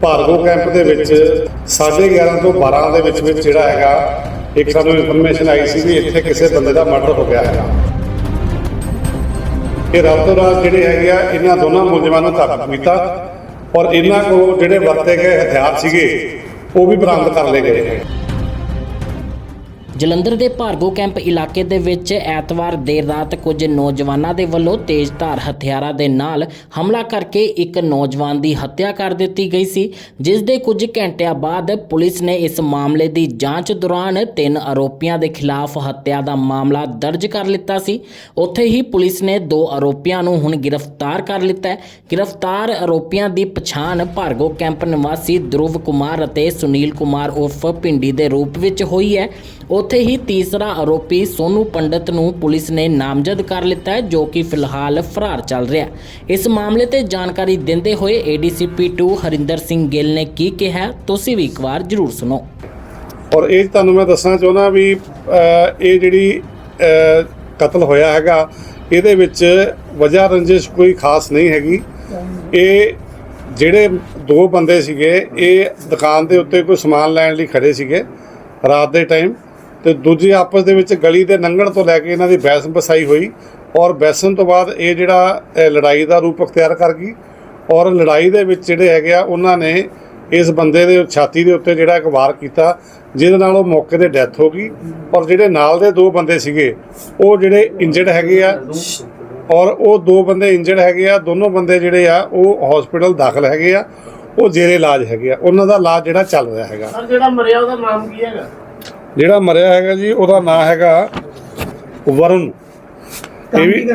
Bhargo camp ਦੇ ਵਿੱਚ 11:30 ਤੋਂ 12 ਦੇ ਵਿੱਚ ਵਿੱਚ ਜਿਹੜਾ ਹੈਗਾ, ਇੱਕ ਸਾਨੂੰ ਇਨਫੋਰਮੇਸ਼ਨ ਆਈ ਸੀ ਵੀ ਇੱਥੇ ਕਿਸੇ ਬੰਦੇ ਦਾ ਮਰਡਰ ਹੋ ਗਿਆ ਹੈਗਾ। ਇਹ ਰਾਤੋਂ ਰਾਤ ਜਿਹੜੇ ਹੈਗੇ ਆ, ਇਹਨਾਂ ਦੋਨਾਂ ਮੁਲਜ਼ਮਾਂ ਨੂੰ ਕਾਬੂ ਕੀਤਾ ਔਰ ਇਹਨਾਂ ਕੋਲ ਜਿਹੜੇ ਵਰਤੇ ਗਏ ਹਥਿਆਰ ਸੀਗੇ, ਉਹ ਵੀ ਬਰਾਮਦ ਕਰ ਲਏ ਗਏ। ਹੈ ਜਲੰਧਰ ਦੇ ਭਾਰਗੋ ਕੈਂਪ ਇਲਾਕੇ ਦੇ ਵਿੱਚ ਐਤਵਾਰ ਦੇਰ ਰਾਤ ਕੁਝ ਨੌਜਵਾਨਾਂ ਦੇ ਵੱਲੋਂ ਤੇਜ਼ਧਾਰ ਹਥਿਆਰਾਂ ਦੇ ਨਾਲ ਹਮਲਾ ਕਰਕੇ ਇੱਕ ਨੌਜਵਾਨ ਦੀ ਹੱਤਿਆ ਕਰ ਦਿੱਤੀ ਗਈ ਸੀ, ਜਿਸ ਦੇ ਕੁਝ ਘੰਟਿਆਂ ਬਾਅਦ ਪੁਲਿਸ ਨੇ ਇਸ ਮਾਮਲੇ ਦੀ ਜਾਂਚ ਦੌਰਾਨ ਤਿੰਨ ਆਰੋਪੀਆਂ ਦੇ ਖਿਲਾਫ ਹੱਤਿਆ ਦਾ ਮਾਮਲਾ ਦਰਜ ਕਰ ਲਿੱਤਾ ਸੀ। ਉੱਥੇ ਹੀ ਪੁਲਿਸ ਨੇ ਦੋ ਆਰੋਪੀਆਂ ਨੂੰ ਹੁਣ ਗ੍ਰਿਫਤਾਰ ਕਰ ਲਿੱਤਾ ਹੈ। ਗ੍ਰਿਫਤਾਰ ਆਰੋਪੀਆਂ ਦੀ ਪਛਾਣ ਭਾਰਗੋ ਕੈਂਪ ਨਿਵਾਸੀ ਧਰੁਵ ਕੁਮਾਰ ਅਤੇ ਸੁਨੀਲ ਕੁਮਾਰ ਉਰਫ ਪਿੰਡੀ ਦੇ ਰੂਪ ਵਿੱਚ ਹੋਈ ਹੈ। ਉੱਥੇ ਹੀ ਤੀਸਰਾ ਆਰੋਪੀ ਸੋਨੂ ਪੰਡਤ ਨੂੰ ਪੁਲਿਸ ਨੇ ਨਾਮਜ਼ਦ ਕਰ ਲਿੱਤਾ ਹੈ, ਜੋ ਕਿ ਫਿਲਹਾਲ ਫਰਾਰ ਚੱਲ ਰਿਹਾ ਇਸ ਮਾਮਲੇ ਤੇ ਜਾਣਕਾਰੀ ਦਿੰਦੇ ਹੋਏ ਏਡੀਸੀਪੀ 2 ਹਰਿੰਦਰ ਸਿੰਘ ਗਿੱਲ ਨੇ ਕੀ ਕਿਹਾ, ਤੁਸੀਂ ਵੀ ਇੱਕ ਵਾਰ ਜ਼ਰੂਰ ਸੁਣੋ। ਔਰ ਇਹ ਤੁਹਾਨੂੰ ਮੈਂ ਦੱਸਣਾ ਚਾਹੁੰਦਾ ਵੀ ਇਹ ਜਿਹੜੀ ਕਤਲ ਹੋਇਆ ਹੈਗਾ, ਇਹਦੇ ਵਿੱਚ ਵਜ੍ਹਾ ਰੰਜਿਸ਼ ਕੋਈ ਖਾਸ ਨਹੀਂ ਹੈਗੀ। ਇਹ ਜਿਹੜੇ ਦੋ ਬੰਦੇ ਸੀਗੇ, ਇਹ ਦੁਕਾਨ ਦੇ ਉੱਤੇ ਕੋਈ ਸਮਾਨ ਲੈਣ ਲਈ ਖੜੇ ਸੀਗੇ, ਰਾਤ ਦੇ ਟਾਈਮ ਤੇ ਦੂਜੇ ਆਪਸ ਦੇ ਵਿੱਚ ਗਲੀ ਦੇ ਲੰਘਣ ਤੋਂ ਲੈ ਕੇ ਇਹਨਾਂ ਦੀ ਬਹਿਸ ਬਸਾਈ ਹੋਈ ਔਰ ਬਹਿਸਣ ਤੋਂ ਬਾਅਦ ਇਹ ਜਿਹੜਾ ਲੜਾਈ ਦਾ ਰੂਪ ਅਖਤਿਆਰ ਕਰ ਗਈ ਔਰ ਲੜਾਈ ਦੇ ਵਿੱਚ ਜਿਹੜੇ ਹੈਗੇ ਆ, ਉਹਨਾਂ ਨੇ ਇਸ ਬੰਦੇ ਦੇ ਛਾਤੀ ਦੇ ਉੱਤੇ ਜਿਹੜਾ ਇੱਕ ਵਾਰ ਕੀਤਾ, ਜਿਹਦੇ ਨਾਲ ਉਹ ਮੌਕੇ ਤੇ ਡੈਥ ਹੋ ਗਈ ਔਰ ਜਿਹੜੇ ਨਾਲ ਦੇ ਦੋ ਬੰਦੇ ਸੀਗੇ, ਉਹ ਜਿਹੜੇ ਇੰਜਰਡ ਹੈਗੇ ਆ ਔਰ ਉਹ ਦੋ ਬੰਦੇ ਇੰਜਰਡ ਹੈਗੇ ਆ, ਦੋਨੋਂ ਬੰਦੇ ਜਿਹੜੇ ਆ, ਉਹ ਹਸਪੀਟਲ ਦਾਖਲ ਹੈਗੇ ਆ, ਉਹ ਜੇਰੇ ਇਲਾਜ ਹੈਗੇ ਆ, ਉਹਨਾਂ ਦਾ ਇਲਾਜ ਜਿਹੜਾ ਚੱਲ ਰਿਹਾ ਹੈਗਾ। ਸਰ, ਜਿਹੜਾ ਮਰਿਆ ਉਹਦਾ ਨਾਮ ਕੀ ਹੈਗਾ? ਜਿਹੜਾ ਮਰਿਆ ਹੈਗਾ ਜੀ ਉਹਦਾ ਨਾਮ ਹੈਗਾ ਵਰੁਣ। ਇਹ ਵੀ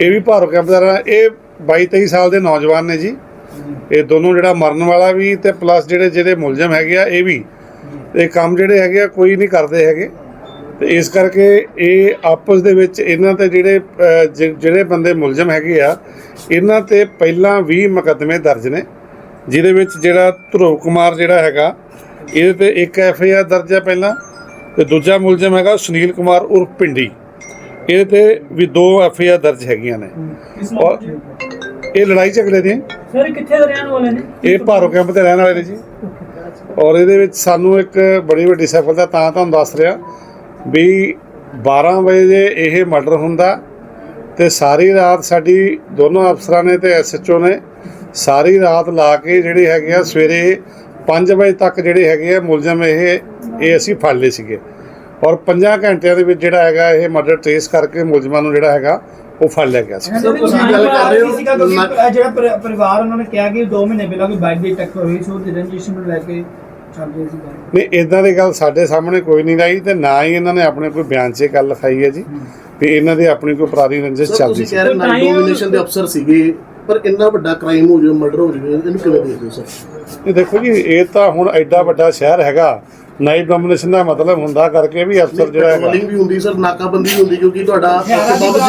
ਇਹ ਵੀ ਭਾਰੋ ਕੈਂਪ ਦਾ ਇਹ 22 23 ਸਾਲ ਦੇ ਨੌਜਵਾਨ ਨੇ ਜੀ। ਇਹ ਦੋਨੋਂ ਜਿਹੜਾ ਮਰਨ ਵਾਲਾ ਵੀ ਤੇ ਪਲੱਸ ਜਿਹੜੇ ਜਿਹੜੇ ਮੁਲਜ਼ਮ ਹੈਗੇ ਆ ਇਹ ਵੀ। ਇਹ ਕੰਮ ਜਿਹੜੇ ਹੈਗੇ ਆ ਕੋਈ ਨਹੀਂ ਕਰਦੇ ਹੈਗੇ। ਤੇ ਇਸ ਕਰਕੇ ਇਹ ਆਪਸ ਦੇ ਵਿੱਚ ਇਹਨਾਂ ਤੇ ਜਿਹੜੇ ਜਿਹੜੇ ਬੰਦੇ ਮੁਲਜ਼ਮ ਹੈਗੇ ਆ ਇਹਨਾਂ ਤੇ ਪਹਿਲਾਂ 20 ਮੁਕੱਦਮੇ ਦਰਜ ਨੇ। ਜਿਹਦੇ ਵਿੱਚ ਜਿਹੜਾ ਧਰੁਵ ਕੁਮਾਰ ਜਿਹੜਾ ਹੈਗਾ ਇਹਦੇ ਤੇ ਇੱਕ ਐਫ ਆਰ ਦਰਜ ਹੈ ਪਹਿਲਾਂ। ਤੇ ਦੂਜਾ ਮੁਲਜ਼ਮ ਹੈਗਾ ਸੁਨੀਲ ਕੁਮਾਰ ਉਰਫ ਪਿੰਡੀ। ਇਹਦੇ ਤੇ ਵੀ ਦੋ ਐਫ ਆਈ ਆਰ ਦਰਜ ਹੈਗੀਆਂ ਨੇ। ਔਰ ਇਹ ਲੜਾਈ ਝਗੜੇ ਦੀਆਂ ਸਰ ਕਿੱਥੇ ਦੇ ਰਹਿਣ ਵਾਲੇ ਨੇ? ਇਹ ਭਾਰੋ ਕੈਂਪ ਤੇ ਰਹਿਣ ਵਾਲੇ ਨੇ ਜੀ। ਔਰ ਇਹਦੇ ਵਿੱਚ ਸਾਨੂੰ ਇੱਕ ਬੜੀ ਵੱਡੀ ਸਫਲਤਾ ਤਾਂ ਤੁਹਾਨੂੰ ਦੱਸ ਰਿਹਾ ਵੀ 12 ਵਜੇ ਜੇ ਇਹ ਮਰਡਰ ਹੁੰਦਾ ਤੇ ਸਾਰੀ ਰਾਤ ਸਾਡੀ ਦੋਨੋਂ ਅਫਸਰਾਂ ਨੇ ਤੇ ਐਸਐਚਓ ਨੇ ਸਾਰੀ ਰਾਤ ਲਾ ਕੇ ਜਿਹੜੇ ਹੈਗੇ ਆ ਸਵੇਰੇ 5 ਵਜੇ ਤੱਕ ਜਿਹੜੇ ਹੈਗੇ ਆ ਮੁਲਜ਼ਮ ਇਹ ਇਹ ਅਸੀਂ ਫੜ ਲਏ ਸੀਗੇ। ਔਰ 5 ਘੰਟਿਆਂ ਦੇ ਵਿੱਚ ਜਿਹੜਾ ਹੈਗਾ ਇਹ ਮਰਡਰ ਟ੍ਰੇਸ ਕਰਕੇ ਮੁਲਜ਼ਮਾਂ ਨੂੰ ਜਿਹੜਾ ਹੈਗਾ ਉਹ ਫੜ ਲਿਆ ਗਿਆ ਸੀ। ਸਰ ਤੁਸੀਂ ਗੱਲ ਕਰ ਰਹੇ ਹੋ? ਜਿਹੜਾ ਪਰਿ- ਪਰਿਵਾਰ ਉਹਨਾਂ ਨੇ ਕਿਹਾ ਕਿ 2 ਮਹੀਨੇ ਪਹਿਲਾਂ ਕੋਈ ਬਾਈਕ ਦੀ ਟੱਕਰ ਹੋਈ ਸੀ ਉਹਦੀ ਰੰਜਿਸ਼ ਨੂੰ ਲੈ ਕੇ ਚੱਲ ਰਹੀ ਸੀ। ਗੱਲ ਨਹੀਂ ਇਦਾਂ ਦੀ ਗੱਲ ਸਾਡੇ ਸਾਹਮਣੇ ਕੋਈ ਨਹੀਂ ਆਈ ਤੇ ਨਾ ਹੀ ਇਹਨਾਂ ਨੇ ਆਪਣੇ ਕੋਈ ਬਿਆਨ 'ਚ ਇਹ ਗੱਲ ਲਿਖਾਈ ਹੈ ਜੀ ਵੀ ਇਹਨਾਂ ਦੀ ਆਪਣੀ ਕੋਈ ਪੁਰਾਣੀ ਰੰਜਿਸ਼ ਸਰ ਚੱਲਦੀ ਤੁਸੀਂ ਸੀ। ਕਹਿ ਰਹੇ ਨਾਈਟ ਡੋਮੀਨੇਸ਼ਨ ਦੇ ਅਫਸਰ ਸੀਗੇ ਪਰ ਇੰਨਾ ਵੱਡਾ ਕ੍ਰਾਈਮ ਹੋ ਜਾਵੇ ਮਰਡਰ ਹੋ ਜਾਵੇ ਇਹਨੂੰ ਕਿਵੇਂ ਦੇਖਦੇ ਹੋ ਸਰ? ਇਹ ਦੇਖੋ ਜੀ ਇਹ ਤਾਂ ਹੁਣ ਐਡਾ ਵੱਡਾ ਸ਼ਹਿਰ ਹੈਗਾ ਨਾਈਟ ਡੋਮੀਨੇਸ਼ਨ ਦਾ ਮਤਲਬ ਹੁੰਦਾ ਕਰਕੇ ਵੀ ਅਫਸਰ ਜਿਹੜਾ ਹੈਗਾ। ਪੈਟਰੋਲਿੰਗ ਵੀ ਹੁੰਦੀ ਸਰ ਨਾਕਾਬੰਦੀ ਵੀ ਹੁੰਦੀ ਕਿਉਂਕਿ ਤੁਹਾਡਾ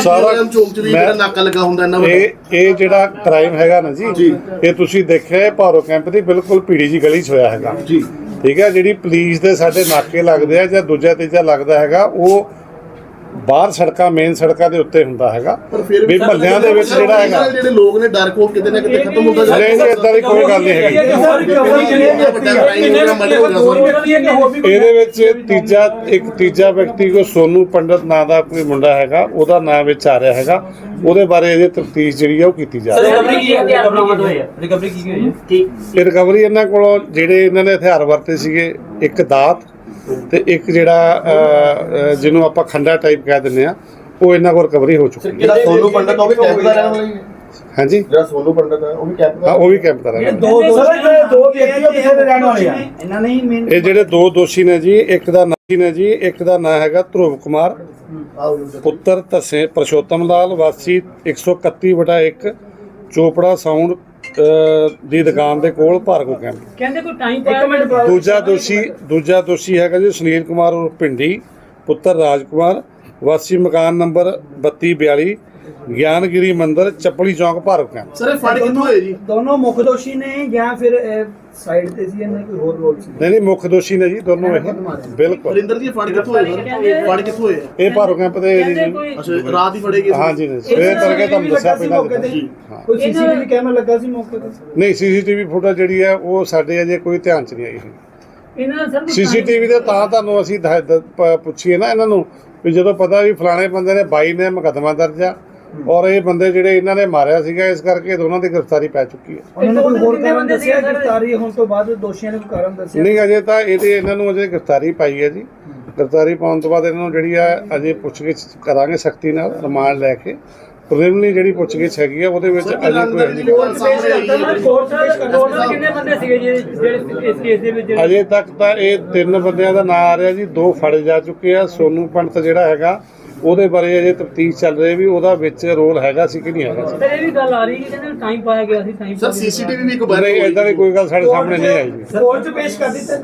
ਸਾਰਾ- ਚੌਂਕ 'ਚ ਵੀ ਮੈਂ- ਨਾਕਾ ਲੱਗਾ ਹੁੰਦਾ ਇੰਨਾ ਵੱਡਾ ਇਹ ਇਹ ਜਿਹੜਾ ਕ੍ਰਾਈਮ ਹੈਗਾ ਨਾ ਜੀ ਜੀ। ਇਹ ਤੁਸੀਂ ਦੇਖਿਆ ਇਹ ਭਾਰੋ ਕੈਂਪ ਦੀ ਬਿਲਕੁਲ ਭੀੜੀ ਜੀ ਗਲੀ 'ਚ ਹੋਇਆ ਹੈਗਾ। ਜੀ। ਠੀਕ ਹੈ ਜਿਹੜੀ ਪੁਲਿਸ ਦੇ ਸਾਡੇ ਨਾਕੇ ਲੱਗਦੇ ਆ ਜਾਂ ਦੂਜਾ ਤੀਜਾ ਲੱਗਦਾ ਹੈਗਾ ਉਹ ਬਾਹਰ ਸੜਕਾਂ ਮੇਨ ਸੜਕਾਂ ਦੇ ਉੱਤੇ ਹੁੰਦਾ ਹੈਗਾ। ਪਰ ਫਿਰ ਵੀ ਮਹੱਲਿਆਂ ਦੇ ਵਿੱਚ ਜਿਹੜਾ ਹੈਗਾ। ਜਿਹੜੇ ਲੋਕ ਨੇ ਡਰ ਕੋਪ ਕਿਤੇ ਨਾ ਕਿਤੇ ਖਤਮ ਹੁੰਦਾ ਨਹੀਂ ਜੀ ਇਦਾਂ ਦੀ ਕੋਈ ਗੱਲ ਨਹੀਂ ਹੈਗੀ। ਇਹਦੇ ਵਿੱਚ ਤੀਜਾ ਇੱਕ ਤੀਜਾ ਵਿਅਕਤੀ ਕੋ ਸੋਨੂ ਪੰਡਤ ਨਾਂ ਦਾ ਕੋਈ ਮੁੰਡਾ ਹੈਗਾ ਉਹਦਾ ਨਾਮ ਵਿੱਚ ਆ ਰਿਹਾ ਹੈਗਾ। ਉਹਦੇ ਬਾਰੇ ਅਜੇ ਤਫਤੀਸ਼ ਜਿਹੜੀ ਆ ਉਹ ਕੀਤੀ ਜਾ ਰਹੀ ਹੈ। ਰਿਕਵਰੀ ਕੀ ਰਿਕਵਰੀ ਹੋਈ ਹੈ? ਠੀਕ। ਇਹ ਰਿਕਵਰੀ ਇਹਨਾਂ ਕੋਲੋਂ ਜਿਹੜੇ ਇਹਨਾਂ ਨੇ ਹਥਿਆਰ ਵਰਤੇ ਸੀਗੇ ਇੱਕ ਦਾਤ ਤੇ ਇੱਕ ਜਿਹੜਾ ਜਿਹਨੂੰ ਆਪਾਂ ਖੰਡਾ ਟਾਈਪ ਕਹਿ ਦਿੰਦੇ ਆ ਉਹ ਇਹਨਾਂ ਕੋਲ ਰਿਕਵਰੀ ਹੋ ਚੁੱਕੀ ਹੈ। ਜਿਹੜਾ ਸੋਨੂ ਪੰਡਤ ਉਹ ਵੀ ਕੈਂਪ ਦਾ ਰਹਿਣ ਵਾਲਾ ਹੀ ਹੈ। ਹਾਂਜੀ? ਜਿਹੜਾ ਸੋਨੂ ਪੰਡਤ ਹੈ ਉਹ ਵੀ ਕੈਂਪ ਹਾਂ ਉਹ ਵੀ ਕੈਂਪ ਦਾ ਰਹਿਣਾ ਦੋ ਦੋ ਦੋ ਵਿਅਕਤੀ ਉਹ ਕਿੱਥੇ ਦੇ ਰਹਿਣ ਵਾਲੇ ਆ। ਇਹਨਾਂ ਨੇ ਹੀ ਮੇਨ ਇਹ ਜਿਹੜੇ ਦੋ ਦੋਸ਼ੀ ਨੇ ਜੀ ਇੱਕ ਦਾ ਨਾਂ ਨੇ ਜੀ ਇੱਕ ਦਾ ਨਾਂ ਹੈਗਾ ਧਰੁਵ ਕੁਮਾਰ ਪੁੱਤਰ ਧਸੇ ਪ੍ਰਸ਼ੋਤਮ ਲਾਲ ਵਾਸੀ 131 ਵਟਾ 1 ਚੋਪੜਾ ਸਾਊਂਡ ਦੀ ਦੁਕਾਨ ਦੇ ਕੋਲ ਭਾਰਗੋ ਕੈਂਪ। ਕਹਿੰਦੇ ਕੋਈ ਟਾਈਮ ਇੱਕ ਮਿੰਟ ਦੂਜਾ ਦੋਸ਼ੀ ਦੂਜਾ ਦੋਸ਼ੀ ਹੈਗਾ ਜੀ ਸੁਨੀਲ ਕੁਮਾਰ ਉਰਫ ਪਿੰਡੀ ਪੁੱਤਰ ਰਾਜਕੁਮਾਰ ਵਾਸੀ ਮਕਾਨ ਨੰਬਰ 3242 ਗਿਆਨਗਿਰੀ ਮੰਦਿਰ ਚੱਪਲੀ ਚੌਂਕ ਭਾਰਤ ਕੈਂਪ ਸਰ ਇਹ ਫੜ ਕਿੱਥੋਂ ਹੋਏ ਜੀ? ਦੋਨੋਂ ਮੁੱਖ ਦੋਸ਼ੀ ਨੇ ਜਾਂ ਫਿਰ ਸਾਈਡ ਤੇ ਸੀ ਇਹਨਾਂ ਕੋਈ ਹੋਰ ਰੋਲ ਸੀ? ਨਹੀਂ ਨਹੀਂ ਮੁੱਖ ਦੋਸ਼ੀ ਨੇ ਜੀ ਦੋਨੋਂ ਇਹ। ਬਿਲਕੁਲ। ਵਰਿੰਦਰ ਜੀ ਫੜ ਕਿੱਥੋਂ ਹੋਏ? ਸਰ ਫੜ ਕਿੱਥੋਂ ਹੋਏ? ਇਹ ਭਾਰਤ ਕੈਂਪ ਦੇ ਅੱਛਾ ਰਾਤ ਹੀ ਫੜੇ ਗਏ ਸੀ? ਹਾਂਜੀ ਜੀ, ਸਵੇਰ ਤੜਕੇ ਤੁਹਾਨੂੰ ਦੱਸਿਆ ਪਹਿਲਾਂ ਹਾਂ। ਕੋਈ ਸੀਸੀਟੀਵੀ ਕੈਮਰਾ ਲੱਗਾ ਸੀ ਮੌਕੇ ਤੇ? ਨਹੀਂ ਸੀਸੀਟੀਵੀ ਫੁਟੇਜ ਜਿਹੜੀ ਹੈ ਉਹ ਸਾਡੇ ਅਜੇ ਕੋਈ ਧਿਆਨ ਚ ਨਹੀਂ ਆਈ। ਸੀਸੀਟੀਵੀ ਦੇ ਤਾਂ ਤੁਹਾਨੂੰ ਅਸੀਂ ਪੁੱਛੀਏ ਨਾ ਇਹਨਾਂ ਨੂੰ ਵੀ ਜਦੋਂ ਪਤਾ ਵੀ ਫਲਾਣੇ ਬੰਦੇ ਨੇ 22 ਨੇ ਮੁਕੱਦਮਾ ਦਰਜ ਆ ਔਰ ਇਹ ਬੰਦੇ ਜਿਹੜੇ ਇਹਨਾਂ ਨੇ ਮਾਰਿਆ ਸੀਗਾ ਇਸ ਕਰਕੇ ਦੋਨਾਂ ਦੀ ਗ੍ਰਿਫਤਾਰੀ ਪੈ ਚੁੱਕੀ ਹੈ। ਉਹਨਾਂ ਨੇ ਕੋਈ ਹੋਰ ਕਾਰਨ ਦੱਸਿਆ? ਗ੍ਰਿਫਤਾਰੀ ਹੋਣ ਤੋਂ ਬਾਅਦ ਦੋਸ਼ੀਆਂ ਨੇ ਕੋਈ ਕਾਰਨ ਦੱਸਿਆ? ਨਹੀਂ ਅਜੇ ਤਾਂ ਇਹਦੇ ਇਹਨਾਂ ਨੂੰ ਅਜੇ ਗ੍ਰਿਫਤਾਰੀ ਪਾਈ ਹੈ ਜੀ। ਗ੍ਰਿਫਤਾਰੀ ਪਾਉਣ ਤੋਂ ਬਾਅਦ ਇਹਨਾਂ ਨੂੰ ਜਿਹੜੀ ਆ ਅਜੇ ਪੁੱਛਗਿੱਛ ਕਰਾਂਗੇ ਸਖਤੀ ਨਾਲ ਰਿਮਾਂਡ ਲੈ ਕੇ। ਪ੍ਰੀਲਿਮਿਨਰੀ ਜਿਹੜੀ ਪੁੱਛਗਿੱਛ ਹੈਗੀ ਆ ਉਹਦੇ ਵਿੱਚ ਅਜੇ ਕੋਈ ਅਜੇ ਤੱਕ ਤਾਂ ਇਹ ਤਿੰਨ ਬੰਦਿਆਂ ਦਾ ਨਾਂ ਆ ਰਿਹਾ ਜੀ ਦੋ ਫੜੇ ਜਾ ਚੁੱਕੇ ਆ। ਸੋਨੂ ਪੰਡਤ ਜਿਹੜਾ ਹੈਗਾ ਉਹਦੇ ਬਾਰੇ ਅਜੇ ਤਫਤੀਸ਼ ਚੱਲ ਰਹੀ ਵੀ ਉਹਦਾ ਵਿੱਚ ਰੋਲ ਹੈਗਾ ਸੀ ਕਿ ਨਹੀਂ ਹੈਗਾ ਸੀ। ਸਰ ਇਹ ਵੀ ਗੱਲ ਆ ਰਹੀ ਕਿ ਕਹਿੰਦੇ ਟਾਈਮ ਪਾਇਆ ਗਿਆ ਸੀ ਟਾਈਮ ਸਰ ਸੀਸੀਟੀਵੀ ਵੀ ਇੱਕ ਨਹੀਂ ਵਾਇਰਲ ਇਦਾਂ ਦੀ ਕੋਈ ਗੱਲ ਸਾਡੇ ਸਾਹਮਣੇ ਨਹੀਂ ਆਈ। ਜੀ ਕੋਰਟ ਚ ਪੇਸ਼ ਕਰ ਦਿੱਤਾ